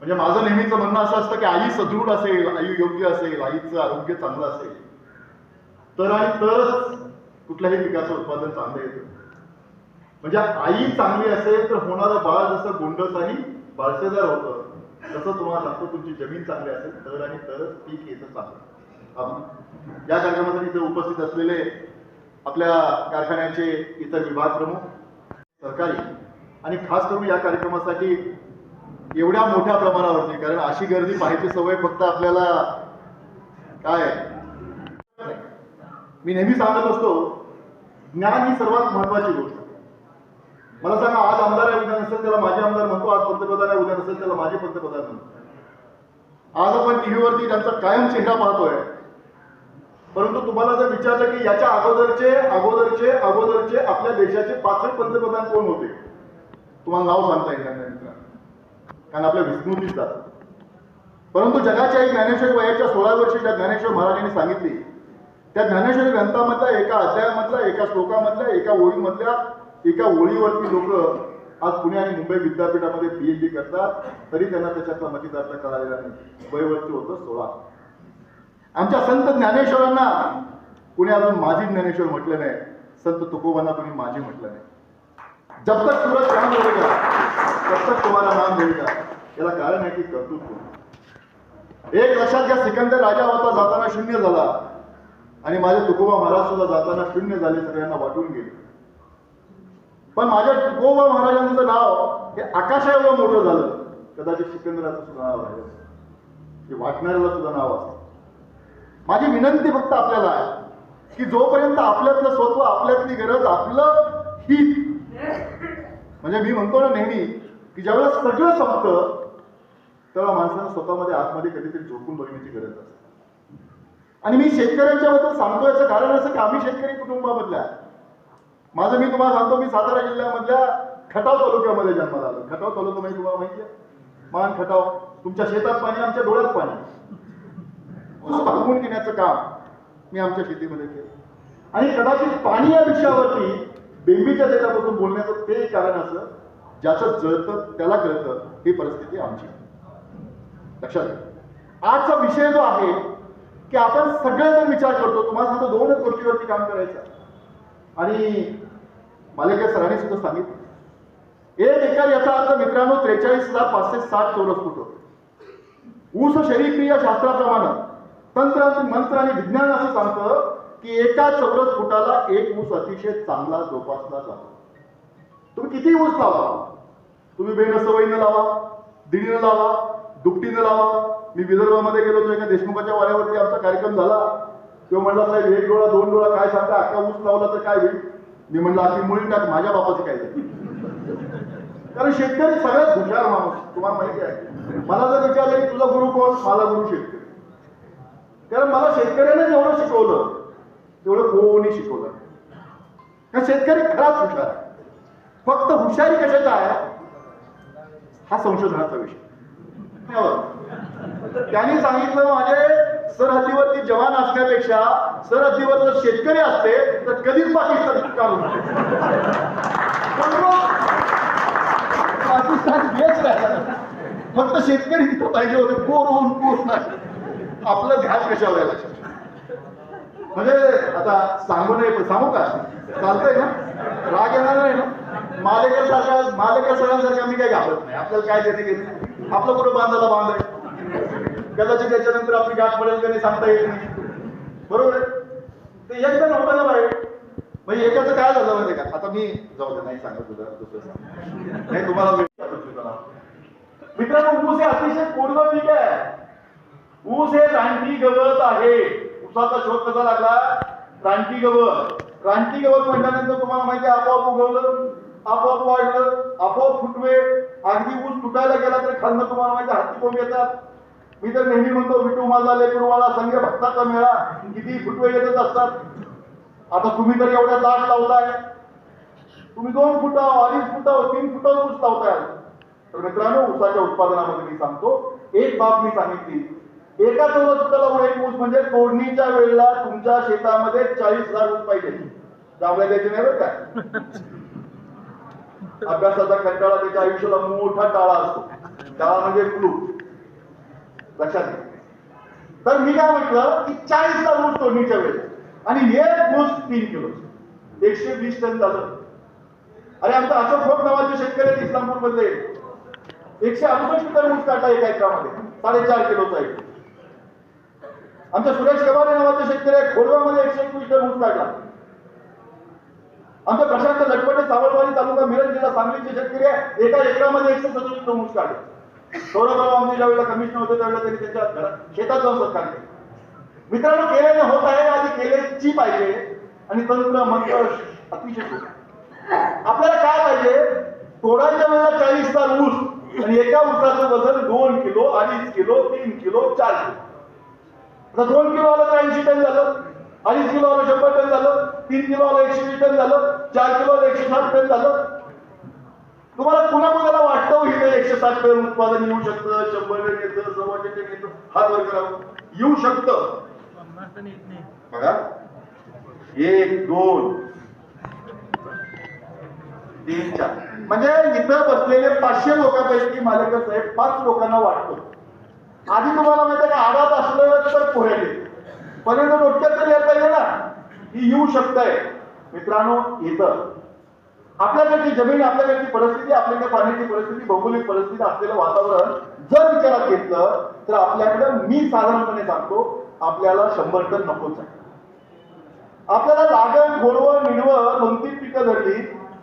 म्हणजे माझं नेहमीचं म्हणणं असं असतं की आई सदृढ असेल आई योग्य असेल आईचं आरोग्य चांगलं असेल. तर आणि तरच कुठल्याही पिकाचं उत्पादन चांगलं येतं. म्हणजे आई चांगली असेल तर होणारं बाळ जसं गोंडस आणि बाळसेदार होतं तसं तुम्हाला सांगतो तुमची जमीन चांगली असेल तर आणि तरच पीक येतं चांगलं. या कार्यक्रमासाठी इथे उपस्थित असलेले आपल्या कारखान्याचे इतर विभाग प्रमुख सरकारी आणि खास करून या कार्यक्रमासाठी एवढ्या मोठ्या प्रमाणावरती कारण अशी गर्दी पाहायची सवय फक्त आपल्याला काय? मी नेहमी सांगत असतो ज्ञान ही सर्वात महत्वाची गोष्ट. मला सांगा आज आमदार आहे उद्या नसेल त्याला माझे आमदार म्हणतो आज पंतप्रधान आहे उद्या नसेल त्याला माझे पंतप्रधान म्हणतो. आज आपण टीव्हीवरती त्यांचा कायम चेहरा पाहतोय. परंतु तुम्हाला जर विचारलं की याच्या अगोदरचे अगोदरचे अगोदरचे आपल्या देशाचे पाचही पंतप्रधान कोण होते? तुम्हाला नाव सांगता येईल नाही मित्रांनो. कारण आपल्या विस्मृतीत जातं. परंतु जगाच्या एक ज्ञानेश्वर वयाच्या सोळा वर्षी ज्या ज्ञानेश्वर महाराजांनी सांगितली त्या ज्ञानेश्वरी ग्रंथामधल्या एका अध्यायामधल्या एका श्लोकामधल्या एका ओळीमधल्या एका ओळीवरती लोक आज पुणे आणि मुंबई विद्यापीठामध्ये पीएच डी करतात तरी त्यांना त्याच्यातला मतिदार्थ कळालेला नाही. वयवरती होतं सोळा. आमच्या संत ज्ञानेश्वरांना कुणी अजून माझी ज्ञानेश्वर म्हटलं नाही संत तुकोबांना कुणी माझी म्हटलं नाही. जब तक सूरज चांद तब तुम्हाला नाम का याला कारण आहे की कर्तृत्व. एक लक्षात घ्या सिकंदर राजा होता जाताना शून्य झाला. आणि माझे तुकोबा महाराज सुद्धा जाताना शून्य झाले सगळ्यांना वाटून गेले. पण माझ्या तुकोबा महाराजांचं नाव हे आकाशाएवढं मोठं झालं कदाचित सिकंदराचं सुद्धा नाव राहिलं ते वाटणाऱ्याला सुद्धा नाव असतं. माझी विनंती फक्त आपल्याला आहे की जोपर्यंत आपल्यातलं स्वत्व आपल्यातली गरज आपलं हित म्हणजे मी म्हणतो ना नेहमी की ज्यावेळेस सगळं संपतं तेव्हा माणसानं स्वतःमध्ये आतमध्ये कधीतरी झोपून बघण्याची गरज असते. आणि मी शेतकऱ्यांच्या बद्दल सांगतो याचं कारण असं की आम्ही शेतकरी कुटुंबामधल्या माझं मी तुम्हाला सांगतो मी सातारा जिल्ह्यामधल्या खटाव तालुक्यामध्ये जन्माला आलो. खटाव तालुका म्हणजे तुम्हाला माहिती आहे? मान खटाव. तुमच्या शेतात पाणी आमच्या डोळ्यात पाणी. ऊस भागवून घेण्याचं काम मी आमच्या शेतीमध्ये केलं. आणि कदाचित पाणी या विषयावरती बेंबीच्या देशापासून बोलण्याचं ते कारण असं ज्याचं जळतं त्याला कळतं ही परिस्थिती आमची लक्षात घ्या. आजचा विषय जो आहे की आपण सगळ्यांना विचार करतो तुम्हाला सांगतो दोनच गोष्टीवरती काम करायचं आणि मालिका सरांनी सुद्धा सांगितलं. एक एकर याचा अर्थ मित्रांनो त्रेचाळीस हजार पाचशे साठ चौरस फूट ऊस शरीक्रिया शास्त्राप्रमाणे तंत्र मंत्र आणि विज्ञान असं सांगतं की एका चौरस फुटाला एक ऊस अतिशय चांगला जोपासला जातो. तुम्ही कितीही ऊस लावा. तुम्ही बेन सवयीनं लावा दिडीनं लावा दुपटीनं लावा. मी विदर्भामध्ये गेलो होतो एका देशमुखाच्या वाऱ्यावरती आमचा कार्यक्रम झाला. किंवा म्हणला साहेब एक डोळा दोन डोळा काय सांगता? अख्खा ऊस लावला तर काय होईल? मी म्हणलं अशी मुळी टाक माझ्या बापाचं काय कारण शेतकरी सगळ्यात हुशार माणूस तुम्हाला माहिती आहे. मला जर विचारलं की तुझा गुरु कोण? माझा गुरु शेतकरी. कारण मला शेतकऱ्याने जेवढं शिकवलं तेवढं कोणी शिकवलं शेतकरी खराच हुशार आहे. फक्त हुशारी कशाचा आहे? हा संशोधनाचा विषय. त्यांनी सांगितलं म्हणजे माझे सरहद्दीवरती जवान असण्यापेक्षा सरहद्दीवर जर शेतकरी असते तर कधीच पाकिस्तान काढून पाकिस्तान हेच राहिला फक्त शेतकरी तिथं पाहिजे होते. कोर होऊन कोर नाही. आपलं ध्यान कशावर व्हायला लक्षात म्हणजे आता सांगू नये पण सांगू का? चालतंय ना? राग येणार नाही ना? मालेकर सारखा सगळ्यांसारखा सरांसारखा मी काही घाबरत नाही. आपल्याला काय देते घेते आपलं कुठं बांधायला बांध आहे कदाचित त्याच्यानंतर आपली गाठ पडेल का नाही सांगता येत नाही. बरोबर आहे? ते एकदा नव्हतं ना बाहेर म्हणजे एकाचं काय झालं माहिती का? आता मी जाऊ दे नाही सांगत तुझं दुसरं सांग. नाही तुम्हाला मित्रांनो ऊस हे अतिशय पूर्ण पीक आहे. ऊस हे रानटी गवत आहे. ऊसाचा शोध कसा लागला? रानटी गवत. रानटी गवत म्हटल्यानंतर तुम्हाला माहिती आपोआप उगवलं. आपोआप वाढलं आपोआप फुटवे. अगदी ऊस तुटायला गेला तरी खाल्लं तुम्हाला माहिती हत्ती कोंब येतात. मी तर नेहमी म्हणतो विटू माझा लेकरवाळा संघ भक्ताचा मेळा किती फुटवे येतच असतात. आता तुम्ही तर एवढ्या दाट लावताय. तुम्ही दोन फुटाव अडीच फुटाव तीन फुटावर ऊस लावताय. तर मित्रांनो ऊसाच्या उत्पादनामध्ये मी सांगतो एक बाब मी सांगितली. एका चौदा फुटाला एक ऊस म्हणजे तोडणीच्या वेळेला तुमच्या शेतामध्ये चाळीस हजार ऊस पाहिजे. जांभळ्या त्याची नाही बरं काय अभ्यासाचा कंटाळा त्याच्या आयुष्याला मोठा टाळा असतो. त्याला म्हणजे क्लू लक्षात घ्या. तर मी काय म्हटलं की चाळीसचा रोज तोडणीच्या वेळेस. आणि एक रोज तीन किलो. एकशे वीस टन झालं. अरे आमचा अशोक भोग नावाचे शेतकरी आहेत इस्लामपूर मधले एकशे अडुसष्ट टन ऊस काढला एका एकरामध्ये. साडेचार किलोचा एक. आमच्या सुरेश कबाडे नावाचे शेतकरी आहेत खोडवामध्ये एकशे एकवीस टन ऊस काढला. आमचं प्रशांत लटपटे सावरवाडी तालुका मिरज जिल्हा सांगलीचे शेतकरी आहे. एका एकरामध्ये एकशे सदोतीस टन ऊस काढले. सौरभराव आमचे ज्यावेळेला कमिशनर होते त्यावेळेला त्यांनी त्यांच्या घरात शेतात जाऊन सत्कार केले. मित्रांनो केल्याने होत आहे आधी केलेची पाहिजे. आणि तंत्र मंत्र अतिशय आपल्याला काय पाहिजे? तोडाच्या वेळेला चाळीस तार ऊस आणि एका ऊसाचं वजन दोन किलो अडीच किलो तीन किलो चार किलो. आता दोन किलो आलं तर ऐंशी टन झालं. अडीच किलो आलं शंभर टन झालं तीन किलो आलं एकशे वीस टन झालं चार किलो आलं एकशे साठ टन झालं. तुम्हाला पुन्हा कुणाला वाटतं हो ही काही एकशे साठ टन उत्पादन येऊ शकतं शंभर टन येतं सव्वाशे टन येतं हात वर करावं येऊ शकतं. बघा. एक दोन तीन चार. म्हणजे इथं बसलेले पाचशे लोकांपैकी मालकच आहे पाच लोकांना वाटतो. आधी तुम्हाला माहिती आहे का आवाज असलं तर पोहेले पर्यंत एकदा तरी येता पाहिजे ना ही येऊ शकतंय. मित्रांनो इथं. आपल्याकडची जमीन आपल्याकडची परिस्थिती आपल्याकडे पाण्याची परिस्थिती भौगोलिक परिस्थिती असलेलं वातावरण जर विचारात घेतलं तर आपल्याकडे मी साधारणपणे सांगतो आपल्याला शंभर टन नकोच आहे. आपल्याला लागण घोडवं निडवं दोन तीन पिकं धरली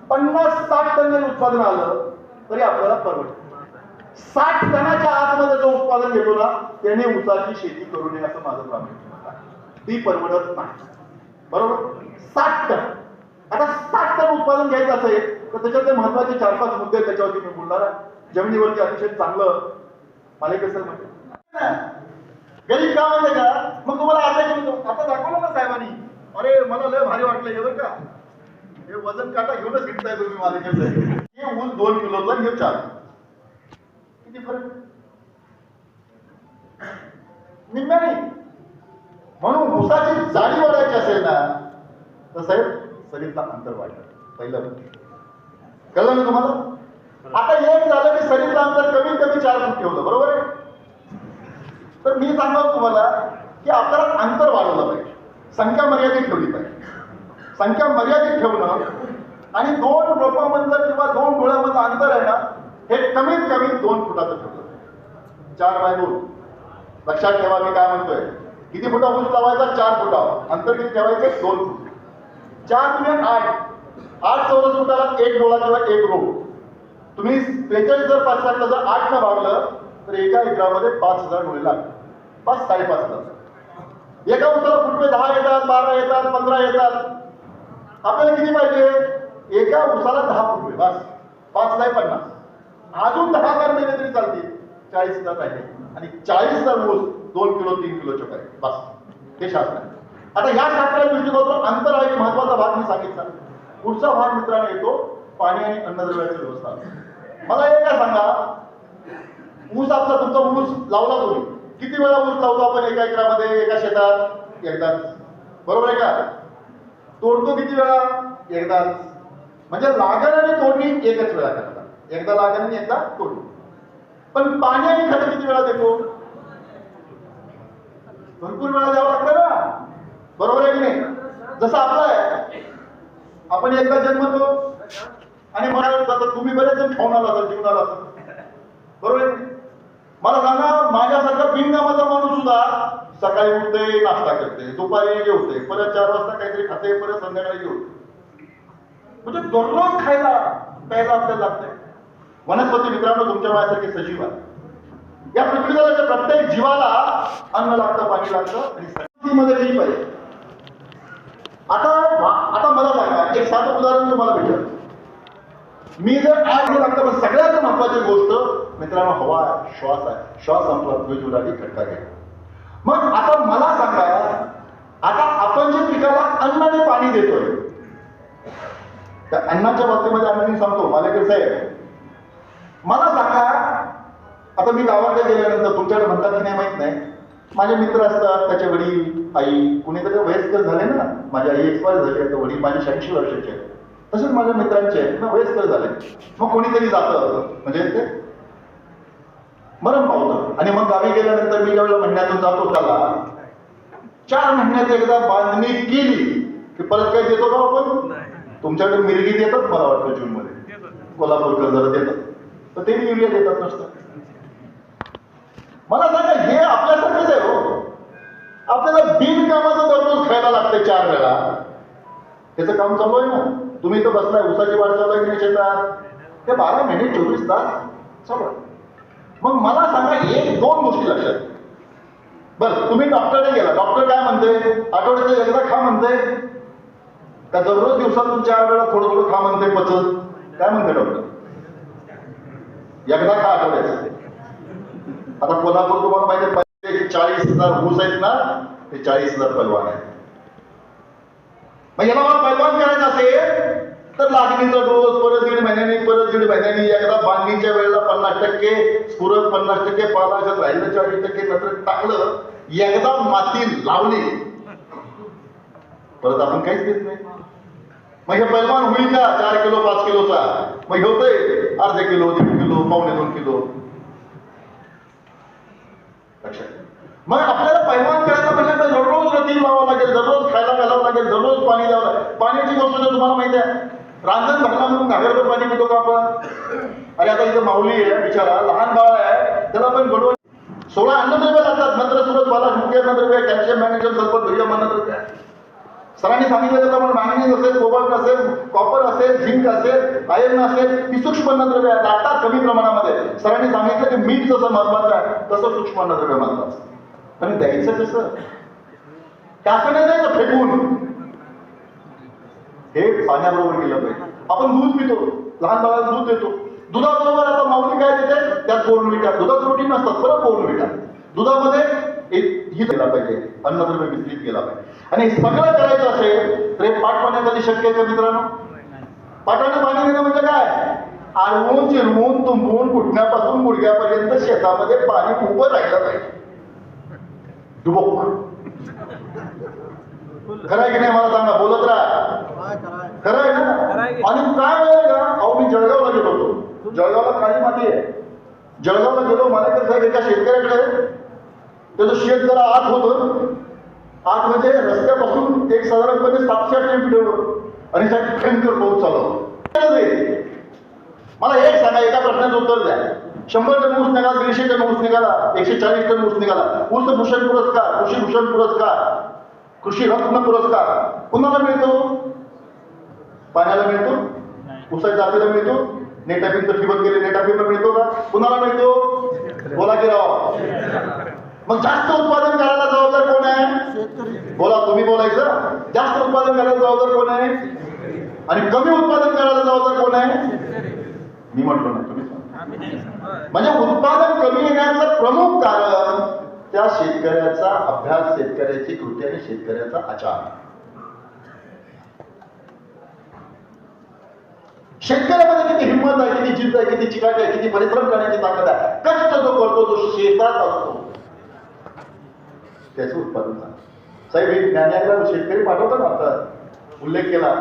पन्नास साठ टन जर उत्पादन आलं तरी आपल्याला परवडत साठ टनाच्या आतमध्ये जो उत्पादन घेतो ना त्याने ऊसाची शेती करू नये असं माझं प्रामाणिक ती परवडत नाही. बरोबर? साठ टन. आता साठ टन उत्पादन घ्यायचं असेल तर त्याच्यातले महत्त्वाचे चार पाच मुद्दे त्याच्यावरती मी बोलणार आहे. जमिनीवरती अतिशय चांगलं मला कसं म्हणजे गरीब का म्हणते का? मग तुम्हाला आता घेऊन आता दाखवलं ना साहेबांनी? अरे मला लय भारी वाटलं हे बरं का. हे वजन काटा घेऊनच घेतलाय तुम्ही मालिकेचं. हे ऊस दोन किलोचा आणि हे चार. किती फरक? निम्म्याने. म्हणून उसाची जाडी वाढायची असेल ना तर साहेब सरीतला अंतर वाढलं. पहिलं कळलं ना तुम्हाला? आता एक झालं की शरीरला अंतर कमीत कमी चार फूट ठेवलं बरोबर आहे? तर मी सांगतो तुम्हाला की आपल्याला अंतर वाढवलं पाहिजे. संख्या मर्यादित ठेवली पाहिजे. संख्या मर्यादित ठेवणं आणि दोन रोपामधलं किंवा दोन डोळ्यामधलं अंतर आहे ना हे कमीत कमी दोन फुटाचं ठेवलं चार बाय दोन. लक्षात ठेवा मी काय म्हणतोय. किती फुटा ऊस लावायचा? चार फुटा. अंतर किती ठेवायचं दोन फूट. चार तुम्ही आठ. आठ चौरस फुटाला एक डोळा किंवा एक रोप. तुम्ही त्रेचाळीस जर पाच साठला जर आठ न भागलं तर एका एकरामध्ये पाच हजार डोळे लागतात. पाच साडेपाच हजार. एका उसाला फुटवे दहा येतात बारा येतात पंधरा येतात. आपल्याला किती पाहिजे? एका उसाला दहा फुटवे बस. पाच नाही पन्नास. अजून दहा हजार महिने तरी चालतील. चाळीस हजार पाहिजे आणि चाळीस हजार ऊस दोन किलो तीन किलोचे पाहिजे बस. हे शास्त्र आहे. आता या शास्त्राच्या दृष्टिकोनातून अंतर हा एक महत्त्वाचा भाग मी सांगितला. पुढचा भाग मित्रांनो येतो पाणी आणि अन्नद्रव्याची व्यवस्था मला हे काय सांगा? ऊस आपला तुमचा ऊस लावला तुम्ही. किती वेळा ऊस लावतो आपण एका एकरामध्ये एका शेतात? एकदाच. बरोबर आहे का? तोडतो किती वेळा? एकदाच. म्हणजे लागण आणि तोडणी एकच वेळा करतात. एकदा लागण आणि एकदा तोडणी. पण पाणी आणि खत किती वेळा देतो? भरपूर वेळा द्यावं लागतं ना? बरोबर आहे की नाही? जसं आपलं आहे. आपण एकदा जन्मतो आणि म्हणाल जातात तुम्ही बरेच जण खाऊन आला असाल जीवनाला. बरोबर आहे मला सांगा माझ्यासारखा बिनकामाचा माणूस सुद्धा सकाळी उठते नाश्ता करते दुपारी जेवते परत चार वाजता काहीतरी खाते परत संध्याकाळी जेवते म्हणजे दररोज खायला प्यायला आपल्याला लागतंय. वनस्पती मित्रांनो तुमच्या माझ्यासारखे सजीव आहे या पृथ्वीला प्रत्येक जीवाला अन्न लागतं पाणी लागतं मध्ये संस्कृतीमध्ये पाहिजे आता आता मला सांगा एक साधं उदाहरण तुम्हाला भेटेल. मी जर आज लागतं पण सगळ्यात महत्वाची गोष्ट मित्रांनो हवा आहे श्वास आहे. श्वास संपला द्वेजुराची खटका घ्या. मग आता मला सांगा आता आपण जे पिकाला अन्न आणि पाणी देतोय त्या अन्नाच्या बाबतीमध्ये आम्ही सांगतो मालेकर साहेब मला सांगा आता मी गावाकडे गेल्यानंतर तुमच्याकडे म्हणतात की नाही माहीत नाही. माझे मित्र असतात त्याचे वडील आई कुणीतरी वयस्कर झाले ना. माझी आई एक्सपायर झाली आहे तर वडील माझे शहाऐंशी वर्षाचे आहेत. तसेच माझ्या मित्रांचे आहेत ना वयस्कर झाले. मग कोणीतरी जातं म्हणजे ते मरण पावतं. आणि मग गावी गेल्यानंतर मी ज्यावेळेला महिन्यातून जातो त्याला चार महिन्यात एकदा बांधणी केली की परत काय देतो का आपण? तुमच्याकडे मिरगी देतात मला वाटतं जून मध्ये कोल्हापूरकर जरा देतात. तर ते युरिया देतात नसतं. मला सांगा हे आपल्यासारखंच आहे हो. आपल्याला बिनकामाचं दररोज खायला लागते चार वेळा. त्याचं काम चालू आहे ना. तुम्ही तर बसलाय उसाची वाट चालू आहे की शेतात? ते बारा महिने चोवीस तास चालू आहे. मग मला सांगा एक दोन गोष्टी लक्षात. बर बरं तुम्ही डॉक्टरने गेला डॉक्टर काय म्हणते आठवड्याचं एकदा खा म्हणते का दररोज दिवसातून चार वेळा थोडं थोडं खा म्हणते पचत? काय म्हणते डॉक्टर? एकदा खा आठवड्याचं. आता कोल्हापूर तुम्हाला माहिती पहिले चाळीस हजार ऊस आहेत ना ते चाळीस हजार पैलवान आहेत. मग याला मला पैलवान करायचं असेल तर लागणीचा डोस परत दीड महिन्यानी परत दीड महिन्यानी एकदा बांधणीच्या वेळेला पन्नास टक्के स्फुरत पन्नास टक्के पालाशात राहिलं चाळीस टक्के नंतर टाकलं एकदा माती लावली परत आपण काहीच देत नाही. मग हे पैलवान होईल का? चार किलो पाच किलोचा? मग हे होतंय अर्धा किलो दीड किलो पावणे दोन किलो. लक्षात मग आपल्याला पैमान करायचं म्हटलं तर दररोज रतीब लावावं लागेल दररोज खायला घालावं लागेल दररोज पाणी द्यावं लागेल. पाण्याची गोष्ट तर तुम्हाला माहिती आहे. रांजण भरला म्हणून घागरभर पाणी पितो का आपण? अरे आता इथं माऊली आहे बिचारा लहान बाळ आहे. त्याला पण गडवण सोळा अन्नद्रव्य लागतात. मंत्र सुरत बाला मुख्य अन्नद्रव्य कॅल्शियम मॅग्नेशियम सल्फर दुय्यम अन्नद्रव्य सरांनी सांगितलं त्याप्रमाणे मॅंगनीज असेल कोबाल्ट असेल कॉपर असेल झिंक असेल आयर्न असेल ही सूक्ष्म अन्नद्रव्य आहेत. लागतात कमी प्रमाणामध्ये. सरांनी सांगितलं की मीठ जसं महत्वाचं आहे तसं सूक्ष्म अन्नद्रव्य महत्वाचं आणि द्यायचं कसं? त्याचं असं नाही द्यायचं फेकून. हे पाण्याबरोबर केलं पाहिजे. आपण दूध पितो. लहान बाळाला दूध देतो. दुधाबरोबर आता माऊली काय देते? त्यात बोर्नविटा दुधात प्रोटीन नसतात परत बोर्नविटा दुधामध्ये ही गेला पाहिजे. अन्नद्रव्य वितरित केला पाहिजे. आणि सगळं करायचं असेल तर हे पाठ पाण्यासाठी शक्य आहे का मित्रांनो? पाठाने पाणी देणं म्हणजे काय? आळवून चिरवून तुंबवून कुठण्यापासून गुडघ्यापर्यंत शेतामध्ये पाणी उभं राहिलं पाहिजे. डुबोक. खरं आहे की नाही मला सांगा? बोलत राहा. खरं आहे ना? आणि काय वेळ का? अहो मी जळगावला गेलो होतो. जळगावला काळी माती आहे. जळगावला गेलो मालेकर साहेब एका शेतकऱ्याकडे त्याचं शेत जरा आत होतं. आत म्हणजे रस्त्यापासून एक साधारणपणे सातशे आठशे किलोमीटर आणि त्यात भयंकर पाऊस चालू. मला एक सांगा एका प्रश्नाचं उत्तर द्या. शंभर टन ऊस निघाला दीडशे टन ऊस निघाला एकशे चाळीस टन ऊस निघाला. ऊस भूषण पुरस्कार कृषी भूषण पुरस्कार कृषी रत्न पुरस्कार कुणाला मिळतो? पाण्याला मिळतो? ऊसाच्या जातीला मिळतो? नेटाफिमचं ठिबक केले नेटाफिमला मिळतो का? कुणाला मिळतो? बोला की राव. मग जास्त उत्पादन करायला जबाबदार कोण आहे? बोला तुम्ही बोलायचं जास्त उत्पादन करायला जबाबदार कोण आहे? आणि कमी उत्पादन करायला जबाबदार कोण आहे? मी म्हटलो ना तुम्ही म्हणजे उत्पादन कमी येण्याचं प्रमुख कारण त्या शेतकऱ्याचा अभ्यास शेतकऱ्याची कृती आणि शेतकऱ्याचा आचार. शेतकऱ्यामध्ये किती हिंमत आहे किती जिद्द आहे किती चिकाटी आहे किती परिश्रम करण्याची ताकद आहे? कष्ट जो करतो तो शेतात असतो. त्याचं उत्पादन झालं. साहेब हे ज्ञानाला शेतकरी पाठवतात आता. उल्लेख केला.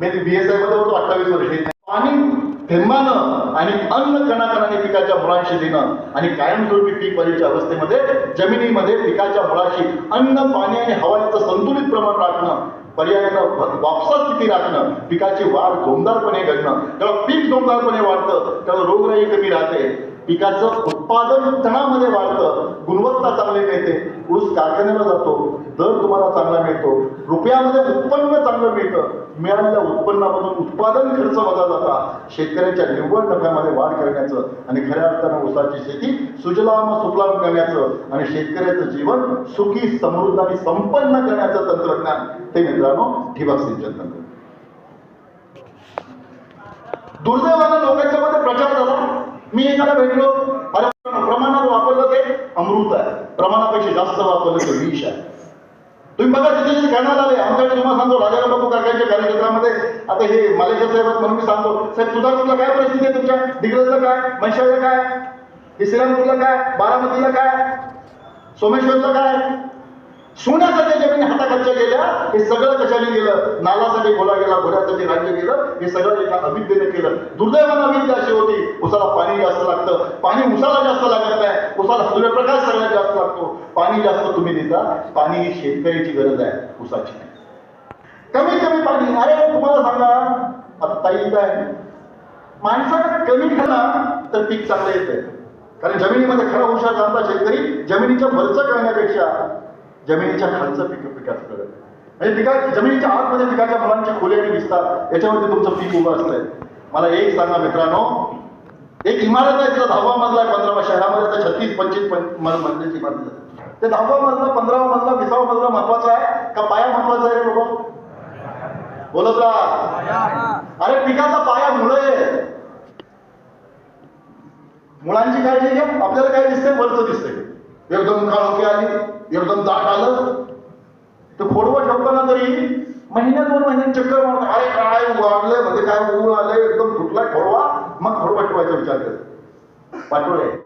मी बी एस आयमध्ये होतो अठ्ठावीस वर्षे. पाणी थेंबानं आणि अन्न कणाकणाने पिकाच्या मुळाशी देणं आणि कायमस्वरूपी पीक वाढीच्या अवस्थेमध्ये जमिनीमध्ये पिकाच्या मुळाशी अन्न पाणी आणि हवाचं संतुलित प्रमाण राखणं पर्यायानं वापसा स्थिती राखणं पिकाची वाढ जोमदारपणे घडणं त्याला पीक जोमदारपणे वाढतं त्याला रोगराई कमी राहते. पिकाचं उत्पादन तणामध्ये वाढतं गुणवत्ता चांगली मिळते ऊस कारखान्याला जातो दर तुम्हाला चांगला मिळतो रुपयामध्ये उत्पन्न चांगलं मिळतं मिळालेल्या उत्पन्नामधून उत्पादन खर्च वजा जाता शेतकऱ्यांच्या निव्वळ नफ्यामध्ये वाढ करण्याचं आणि खऱ्या अर्थानं ऊसाची शेती सुजलाम सुफलाम करण्याचं आणि शेतकऱ्याचं जीवन सुखी समृद्ध आणि संपन्न करण्याचं तंत्रज्ञान. ते मित्रांनो ठिबक सिंचन तंत्र. दुर्दैवानं लोकांच्या मध्ये प्रचार झाला. मी एकाला भेटलो मला प्रमाणात वापरलं ते अमृत आहे. प्रमाणापेक्षा जास्त वापरलं ते विष आहे. तुम्ही बघा तिथे जे करण्यात आले आमच्याकडे तुम्हाला सांगतो राजाराम बापू काकांच्या कार्यक्षेत्रामध्ये आता हे मालेकर साहेब म्हणून मी सांगतो साहेब तुळजापूरला काय परिस्थिती आहे तुमच्या? डिग्रजला काय? म्हैसाळला काय? हे श्रीरामपूरला काय? बारामतीला काय? सोमेश्वरला काय? सोन्यासाठी जमिनी हाताखालच्या गेल्या हे सगळं कशाने गेलं? नालासाठी घोडा गेला घोड्यासाठी राज्य गेलं हे सगळं एका अविद्येने केलं. दुर्दैवानं अविद्या अशी होती उसाला पाणी जास्त लागतं. पाणी उसाला जास्त लागत नाही उसाला सूर्यप्रकाश सगळ्यात जास्त लागतो. पाणी जास्त तुम्ही देता पाणी ही शेतकऱ्याची गरज आहे उसाची. नाही. कमीत कमी पाणी. अरे तुम्हाला सांगा आता ताई इथं आहे. माणसानं कमी खाल्ला तर पीक चांगलं येतंय. कारण जमिनीमध्ये खरा हुशार जाणता शेतकरी जमिनीच्या वरचं करण्यापेक्षा जमिनीच्या खालचं पीक पिकाचं करत. म्हणजे पिका जमिनीच्या आतमध्ये पिकाच्या फळांची खोल्याने दिसतात. याच्यावरती तुमचं पीक उभं असतंय. मला एक सांगा मित्रांनो. एक इमारत आहे तिला दहावा मजला आहे पंधरावा. शहरामध्ये तर छत्तीस पंचवीस मजल्याची इमारत आहे. ते दहावा मजला पंधरावा मजला विसावा मजला महत्त्वाचा आहे का पाया महत्त्वाचा आहे रे बाबा बोलत राहा. अरे पिकाचा पाया मुळ आहे. मुळांची काळजी घ्या. आपल्याला काय दिसतंय? वरचं दिसतंय. एकदम काळोखी आली एकदम दाट आलं. तर खोडवं ठेवताना तरी महिन्या दोन महिन्यात चक्कर मारून अरे काय वाढलंय म्हणजे काय ऊन आलंय एकदम फुटलाय खोडवा मग खोडवा ठेवायचा विचार करत पाठवलंय.